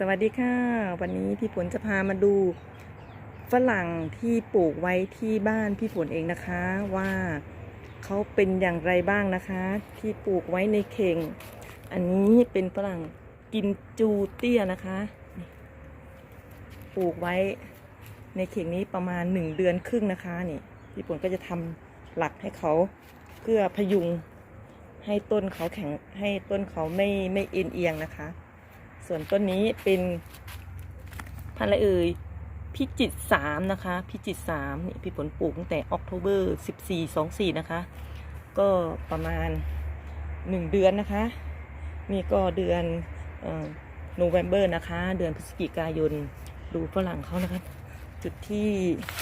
สวัสดีค่ะ วันนี้พี่ฝนจะพามาดูฝรั่งที่ปลูกไว้ที่บ้านพี่ฝนเองนะคะว่าเขาเป็นอย่างไรบ้างนะคะ ที่ปลูกไว้ในเข่ง อันนี้เป็นฝรั่งกินจูเตี้ยนะคะปลูกไว้ในเข่งนี้ประมาณหนึ่งเดือนครึ่งนะคะนี่พี่ฝนก็จะทำหลักให้เขาเพื่อพยุงให้ต้นเขาแข็งให้ต้นเขาไม่ไม่เอ็นเอียงนะคะ ส่วนต้นนี้เป็นพันธุ์อะไรเอ่ยพิจิตสามนะคะ พิจิตสามนี่พี่ฝนปลูกตั้งแต่ออกโทเบอร์สิบสี่สองสี่นะคะ ก็ประมาณหนึ่งเดือนนะคะ นี่ก็เดือนโนเวม ber นะคะ เดือนพฤศจิกายนดูฝรั่งเขานะคะ จุดที่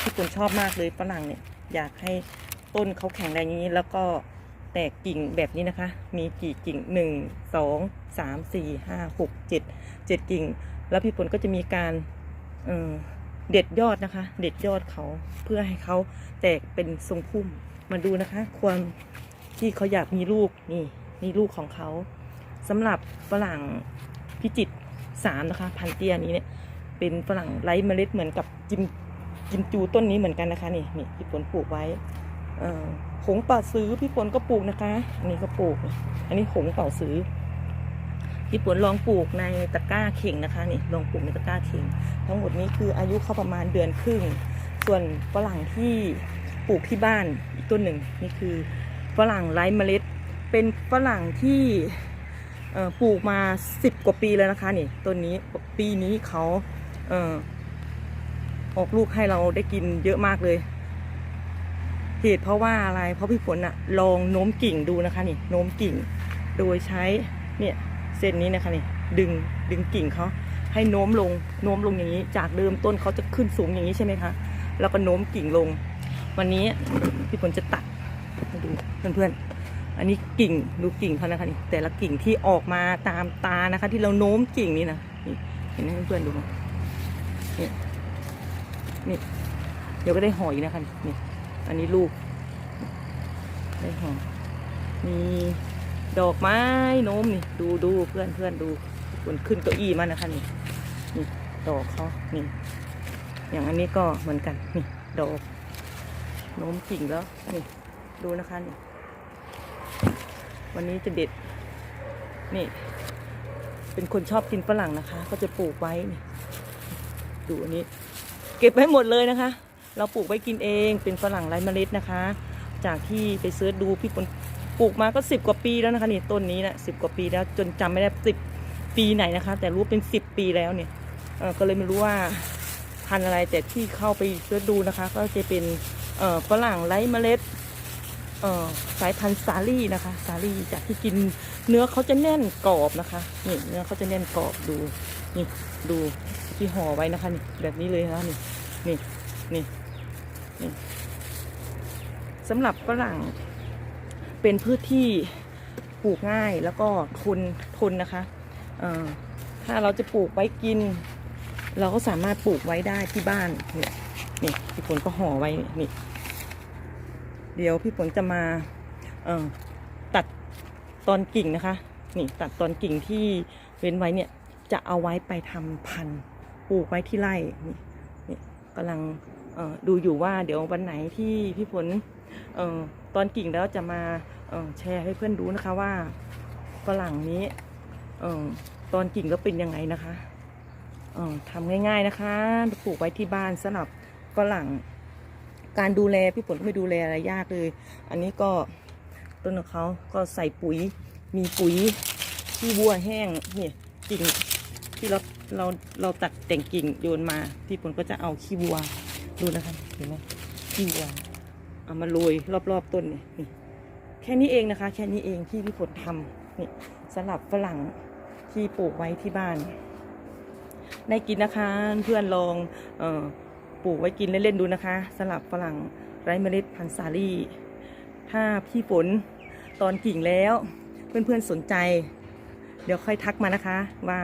ที่ฝนชอบมากเลยฝรั่งเนี่ย อยากให้ต้นเขาแข็งแรงอย่างนี้แล้วก็ แตกกิ่งแบบนี้นะคะ มีกี่กิ่งหนึ่งสองสามสี่ห้าหกเจ็ดเจ็ดกิ่ง แล้วพี่ฝนก็จะมีการเเด็ดยอดนะคะ เด็ดยอดเขาเพื่อให้เขาแตกเป็นทรงพุ่มมาดูนะคะ ความที่เขาอยากมีลูกนี่นี่ลูกของเขาสำหรับฝรั่งพิจิตสามนะคะ พันเตียนี้เนี่ยเป็นฝรั่งไร้เมล็ดเหมือนกับจิมจิมจูต้นนี้เหมือนกันนะคะนี่นี่พี่ฝนปลูกไว้ เออ หงป่าซื้อพี่ฝนก็ปลูกนะคะ อันนี้ก็ปลูก อันนี้หงป่าซื้อพี่ฝนลองปลูกในตะกร้าเข่งนะคะนี่ลองปลูกในตะกร้าเข่ง ทั้งหมดนี้คืออายุเขาประมาณเดือนครึ่ง ส่วนฝรั่งที่ปลูกที่บ้านอีกต้นหนึ่งนี่คือฝรั่งไร้เมล็ด เป็นฝรั่งที่ปลูกมาสิบกว่าปีแล้วนะคะนี่ต้นนี้ปีนี้เขาออกลูกให้เราได้กินเยอะมากเลย เหตุเพราะว่าอะไร เพราะพี่ฝนอะลองโน้มกิ่งดูนะคะนี่โน้มกิ่ง โดยใช้เนี่ยเส้นนี้นะคะนี่ดึงดึงกิ่งเขาให้โน้มลงโน้มลงอย่างนี้ จากเดิมต้นเขาจะขึ้นสูงอย่างนี้ใช่ไหมคะแล้วก็โน้มกิ่งลง วันนี้พี่ฝนจะตัดให้ดูเพื่อนๆอันนี้กิ่งดูกิ่งเขานะคะนี่แต่ละกิ่งที่ออกมาตามตานะคะ ที่เราโน้มกิ่งนี่นะนี่เห็นไหมเพื่อนๆดูนะนี่นี่เดี๋ยวก็ได้หออีกนะคะนี่ อันนี้ลูกได้หอมีดอกไม้โน้มนี่ ดูดูเพื่อนเพื่อนดูบนขึ้นเก้าอี้มันนะคะนี่นี่ดอกเขานี่ อย่างอันนี้ก็เหมือนกันนี่ดอกโน้มกิ่งแล้วนี่ดูนะคะนี่วันนี้จะเด็ด นี่ เป็นคนชอบกินฝรั่งนะคะ ก็จะปลูกไว้นี่ดูอันนี้ เก็บไว้หมดเลยนะคะ เราปลูกไว้กินเองเป็นฝรั่งไร้เมล็ดนะคะ จากที่ไปเสิร์ชดูพี่ฝนปลูกมาก็สิบกว่าปีแล้วนะคะนี่ต้นนี้นะสิบกว่าปีแล้วจนจำไม่ได้สิบปีไหนนะคะ แต่รู้เป็นสิบปีแล้วเนี่ยเออก็เลยไม่รู้ว่าพันอะไรแต่ที่เข้าไปเสิร์ชดูนะคะ ก็จะเป็นฝรั่งไร้เมล็ดสายพันธุ์สาลี่นะคะสาลี่จากที่กินเนื้อเขาจะแน่นกรอบนะคะนี่เนื้อเขาจะแน่นกรอบดูนี่ดูที่ห่อไว้นะคะนี่แบบนี้เลยนะคะนี่นี่นี่ สำหรับฝรั่งเป็นพืชที่ปลูกง่ายแล้วก็ทนทนนะคะถ้าเราจะปลูกไว้กิน เราก็สามารถปลูกไว้ได้ที่บ้านเนี่ยนี่พี่ฝนก็ห่อไว้นี่เดี๋ยวพี่ฝนจะมาตัดตอนกิ่งนะคะ นี่ตัดตอนกิ่งที่เว้นไว้เนี่ยจะเอาไว้ไปทำพันธุ์ปลูกไว้ที่ไร่นี่นี่กำลัง ดูอยู่ว่าเดี๋ยววันไหนที่พี่ฝนออตอนกิ่งแล้วจะมาออแชร์ให้เพื่อนดูนะคะว่าฝรั่งนี้ออตอนกิ่งแล้วเป็นยังไงนะคะออทำง่าย ๆนะคะปลูกไว้ที่บ้านสำหรับฝรั่ง การดูแลพี่ฝนก็ไม่ดูแลอะไรยากเลย อันนี้ก็ต้นของเขาก็ใส่ปุ๋ย มีปุ๋ยที่วัวแห้งนี่กิ่งที่เราเราเราตัดแต่งกิ่งโยนมา พี่ฝนก็จะเอาขี้วัว ดูนะคะเห็นไหมขี้วัวเอามาโรยรอบๆต้นเนี่ยแค่นี้เองนะคะ แค่นี้เองที่พี่ฝนทำนี่สำหรับฝรั่งที่ปลูกไว้ที่บ้าน ได้กินนะคะเพื่อนลองออปลูกไว้กินเล่นๆดูนะคะ สลับฝรั่งไร้เมล็ดพันธุ์สาลี่ ถ้าพี่ฝนตอนกิ่งแล้ว เพื่อนๆสนใจ เดี๋ยวค่อยทักมานะคะว่า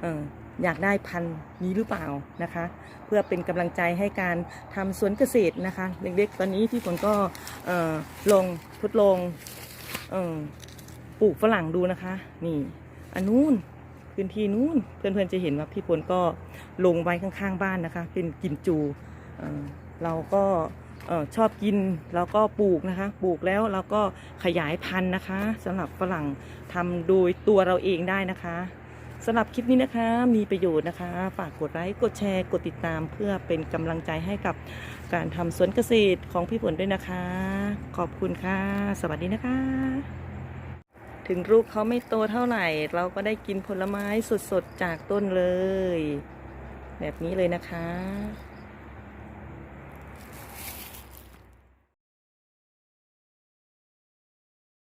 เออ อยากได้พันธุ์นี้หรือเปล่านะคะ เพื่อเป็นกำลังใจให้การทำสวนเกษตรนะคะ เล็กๆ ตอนนี้พี่ฝนก็ลงทดลองอปลูกฝรั่งดูนะคะ นี่อันนู้นพื้นที่นู้นเพื่อนๆจะเห็นว่าพี่พลก็ลงไว้ข้างๆบ้านนะคะ เป็นกิมจูเราก็ชอบกินเราก็ปลูกนะคะ ปลูกแล้วเราก็ขยายพันธุ์นะคะสำหรับฝรั่งทำโดยตัวเราเองได้นะคะ สำหรับคลิปนี้นะคะมีประโยชน์นะคะ ฝากกดไลค์กดแชร์ กดติดตามเพื่อเป็นกำลังใจให้กับการทำสวนเกษตรของพี่ฝนด้วยนะคะ ขอบคุณค่ะ สวัสดีนะคะ ถึงลูกเขาไม่โตเท่าไหร่ เราก็ได้กินผลไม้สดๆจากต้นเลย แบบนี้เลยนะคะ